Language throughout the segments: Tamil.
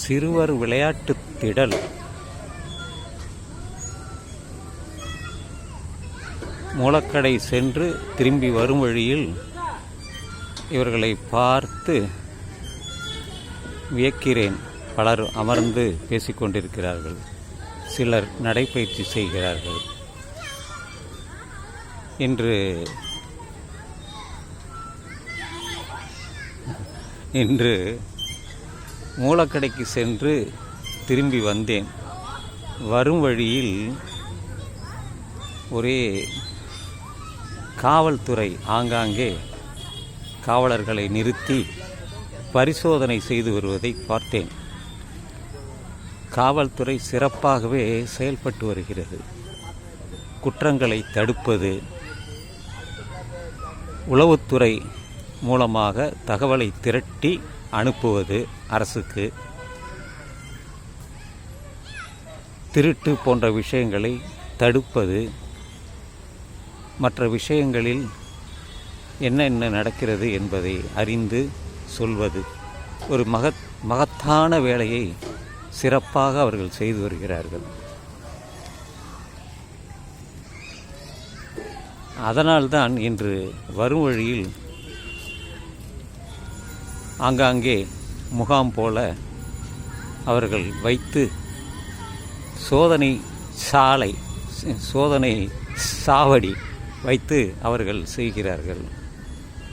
சிறுவர் விளையாட்டு திடல். மூலக்கடை சென்று திரும்பி வரும் வழியில் இவர்களை பார்த்து வியக்கிறேன். பலர் அமர்ந்து பேசிக்கொண்டிருக்கிறார்கள் சிலர் நடைப்பயிற்சி செய்கிறார்கள். இன்று இன்று மூலக்கடைக்கு சென்று திரும்பி வந்தேன். வரும் வழியில் ஒரே காவல்துறை ஆங்காங்கே காவலர்களை நிறுத்தி பரிசோதனை செய்து வருவதை பார்த்தேன். காவல்துறை சிறப்பாகவே செயல்பட்டு வருகிறது. குற்றங்களை தடுப்பது உளவுத்துறை மூலமாக தகவலை திரட்டி அனுப்புவது அரசுக்கு திருட்டு போன்ற விஷயங்களை தடுப்பது மற்ற விஷயங்களில் என்னென்ன நடக்கிறது என்பதை அறிந்து சொல்வது ஒரு மகத் மகத்தான வேலையை சிறப்பாக அவர்கள் செய்து வருகிறார்கள். அதனால்தான் இன்று வரும் வழியில் ஆங்காங்கே முகாம் போல அவர்கள் வைத்து சோதனை சாலை சோதனை சாவடி வைத்து அவர்கள் செய்கிறார்கள்.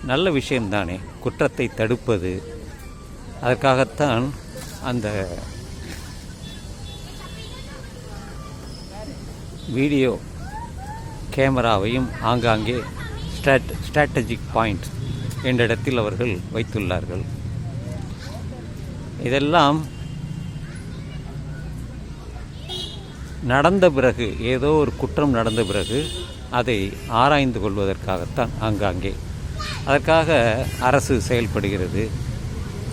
நல்ல விஷயம்தானே. குற்றத்தை தடுப்பது. அதற்காகத்தான் அந்த வீடியோ கேமராவையும் ஆங்காங்கே ஸ்ட்ராட் ஸ்ட்ராட்டஜிக் பாயிண்ட் என்ற இடத்தில் அவர்கள் வைத்துள்ளார்கள். இதெல்லாம் நடந்த பிறகு ஏதோ ஒரு குற்றம் நடந்த பிறகு அதை ஆராய்ந்து கொள்வதற்காகத்தான் ஆங்காங்கே. அதற்காக அரசு செயல்படுகிறது.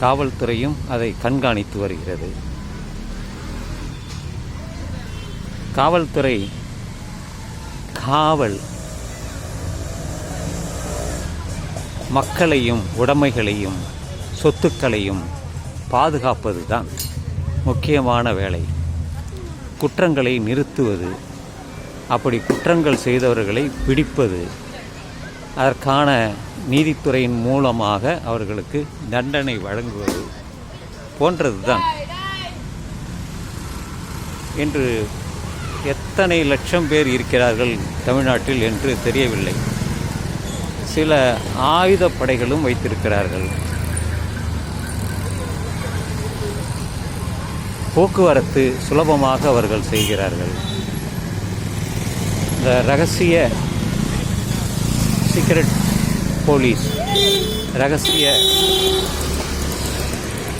காவல்துறையும் அதை கண்காணித்து வருகிறது. காவல்துறை காவல் மக்களையும் உடைமைகளையும் சொத்துக்களையும் பாதுகாப்பது தான் முக்கியமான வேலை. குற்றங்களை நிறுத்துவது அப்படி குற்றங்கள் செய்தவர்களை பிடிப்பது அதற்கான நீதித்துறையின் மூலமாக அவர்களுக்கு தண்டனை வழங்குவது போன்றது தான் இன்று எத்தனை லட்சம் பேர் இருக்கிறார்கள் தமிழ்நாட்டில் என்று தெரியவில்லை. சில ஆயுதப்படைகளும் வைத்திருக்கிறார்கள். போக்குவரத்து சுலபமாக அவர்கள் செய்கிறார்கள். இந்த ரகசிய சீக்ரெட் போலீஸ் ரகசிய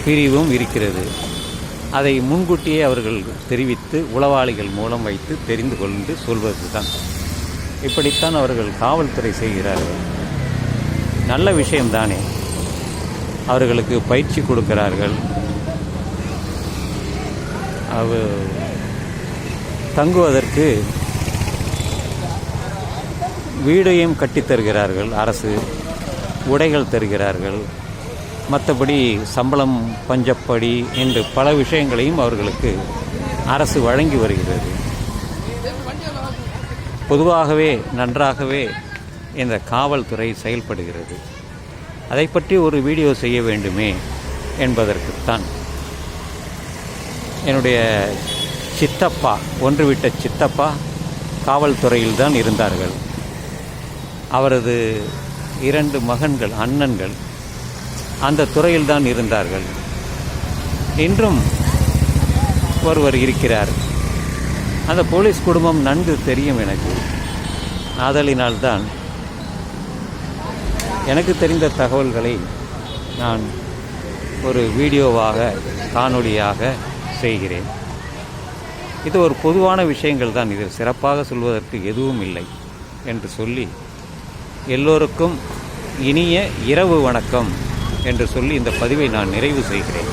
பிரிவும் இருக்கிறது. அதை முன்கூட்டியே அவர்கள் தெரிவித்து உளவாளிகள் மூலம் வைத்து தெரிந்து கொண்டு சொல்வது தான் இப்படித்தான் அவர்கள் காவல்துறை செய்கிறார்கள். நல்ல விஷயம்தானே. அவர்களுக்கு பயிற்சி கொடுக்கிறார்கள். அவ தங்குவதற்கு வீடையும் கட்டித் தருகிறார்கள் அரசு உடைகள் தருகிறார்கள். மற்றபடி சம்பளம் பஞ்சப்படி என்று பல விஷயங்களையும் அவர்களுக்கு அரசு வழங்கி வருகிறது. பொதுவாகவே நன்றாகவே இந்த காவல்துறை செயல்படுகிறது. அதை பற்றி ஒரு வீடியோ செய்ய வேண்டுமே என்பதற்குத்தான். என்னுடைய சித்தப்பா ஒன்றுவிட்ட சித்தப்பா காவல்துறையில் தான் இருந்தார்கள். அவரது இரண்டு மகன்கள் அண்ணன்கள் அந்த துறையில் தான் இருந்தார்கள். இன்றும் ஒருவர் இருக்கிறார். அந்த போலீஸ் குடும்பம் நன்கு தெரியும் எனக்கு. ஆதலினால்தான் எனக்கு தெரிந்த தகவல்களை நான் ஒரு வீடியோவாக காணொளியாக செய்கிறேன். இது ஒரு பொதுவான விஷயங்கள் தான். இதில் சிறப்பாக சொல்வதற்கு எதுவும் இல்லை என்று சொல்லி எல்லோருக்கும் இனிய இரவு வணக்கம் என்று சொல்லி இந்த பதிவை நான் நிறைவு செய்கிறேன்.